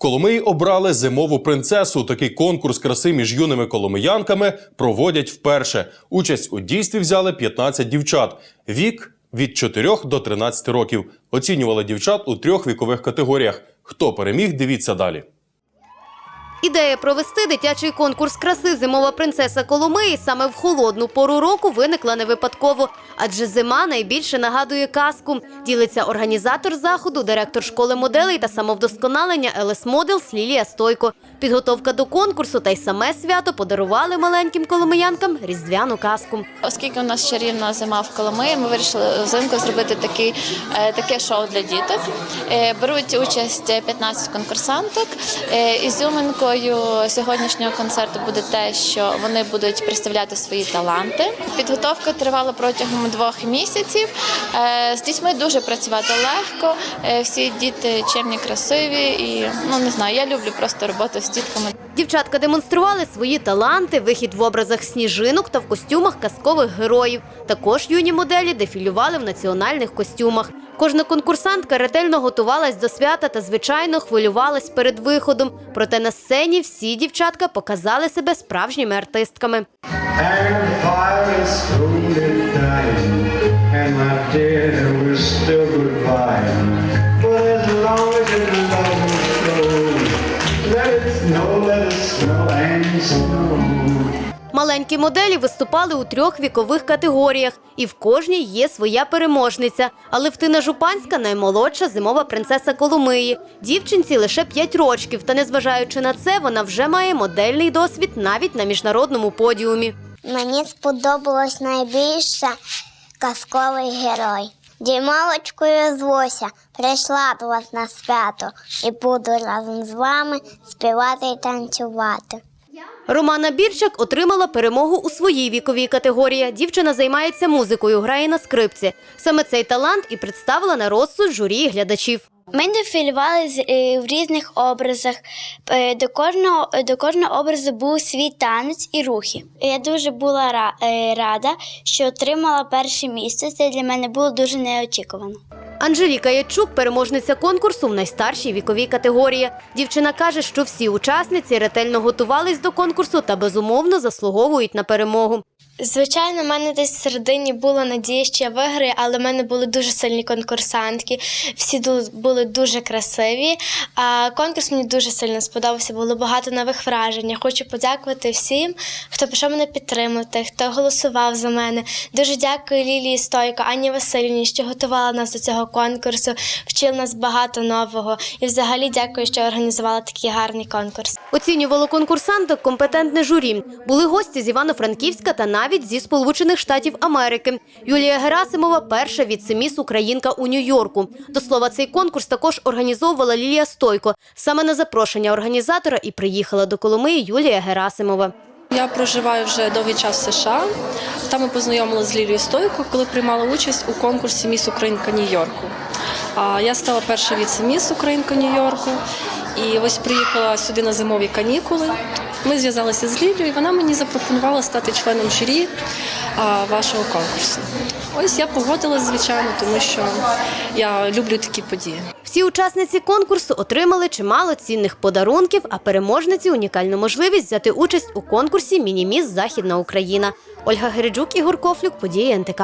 Коломиї обрали зимову принцесу. Такий конкурс краси між юними коломиянками проводять вперше. Участь у дійстві взяли 15 дівчат. Вік від 4 до 13 років. Оцінювали дівчат у трьох вікових категоріях. Хто переміг, дивіться далі. Ідея провести дитячий конкурс краси Зимова принцеса Коломиї саме в холодну пору року виникла не випадково, адже зима найбільше нагадує казку. Ділиться організатор заходу, директор школи моделей та самовдосконалення ЛС Моделс Лілія Стойко. Підготовка до конкурсу та й саме свято подарували маленьким коломиянкам різдвяну казку. Оскільки у нас чарівна зима в Коломиї, ми вирішили взимку зробити такий, е, таке шоу для діток. Е, Беруть участь 15 конкурсанток. Е, Ізюминкою сьогоднішнього концерту буде те, що вони будуть представляти свої таланти. Підготовка тривала протягом двох місяців. Е, З дітьми дуже працювати легко. Е, Всі діти чемні, красиві і ну не знаю. Я люблю просто роботу з дітками. Дівчатка демонстрували свої таланти, вихід в образах сніжинок та в костюмах казкових героїв. Також юні моделі дефілювали в національних костюмах. Кожна конкурсантка ретельно готувалась до свята та, звичайно, хвилювалась перед виходом. Проте на сцені всі дівчатка показали себе справжніми артистками. And Маленькі моделі виступали у трьох вікових категоріях, і в кожній є своя переможниця. Але Втина Жупанська наймолодша зимова принцеса Коломиї. Дівчинці лише 5 рочків, та незважаючи на це, вона вже має модельний досвід навіть на міжнародному подіумі. Мені сподобалось найбільше казковий герой. Дімовочкою звуся, прийшла до вас на свято і буду разом з вами співати і танцювати. Романа Бірчак отримала перемогу у своїй віковій категорії. Дівчина займається музикою, грає на скрипці. Саме цей талант і представила на розсуд журі і глядачів. Ми дефілювали з- е, в різних образах. Е, До кожного, до кожного образу був свій танець і рухи. Я дуже була е, рада, що отримала перше місце. Це для мене було дуже неочікувано. Анжеліка Ячук, переможниця конкурсу в найстаршій віковій категорії. Дівчина каже, що всі учасниці ретельно готувались до конкурсу та безумовно заслуговують на перемогу. Звичайно, в мене десь в середині була надія, що я виграю, але в мене були дуже сильні конкурсантки. Всі були дуже красиві. А конкурс мені дуже сильно сподобався. Було багато нових вражень. Я хочу подякувати всім, хто пішов мене підтримати, хто голосував за мене. Дуже дякую Лілії Стойко, Ані Васильівні, що готувала нас до цього конкурсу, вчила нас багато нового. І взагалі дякую, що організувала такий гарний конкурс. Оцінювало конкурсанток компетентне журі. Були гості з Івано-Франківська та навіть зі Сполучених Штатів Америки. Юлія Герасимова перша від семіс українка у Нью-Йорку. До слова, цей конкурс також організовувала Лілія Стойко. Саме на запрошення організатора і приїхала до Коломиї Юлія Герасимова. Я проживаю вже довгий час в США. Там ми познайомилися з Лілією Стойко, коли приймала участь у конкурсі Міс Українка Нью-Йорку. Я стала першою віце-міс Українка Нью-Йорку. І ось приїхала сюди на зимові канікули. Ми зв'язалися з Лілією, і вона мені запропонувала стати членом журі вашого конкурсу. Ось я погодилась, звичайно, тому що я люблю такі події. Всі учасниці конкурсу отримали чимало цінних подарунків, а переможниці унікальну можливість взяти участь у конкурсі Мініміс Західна Україна. Ольга Гереджук, Ігор Кофлюк, події НТК.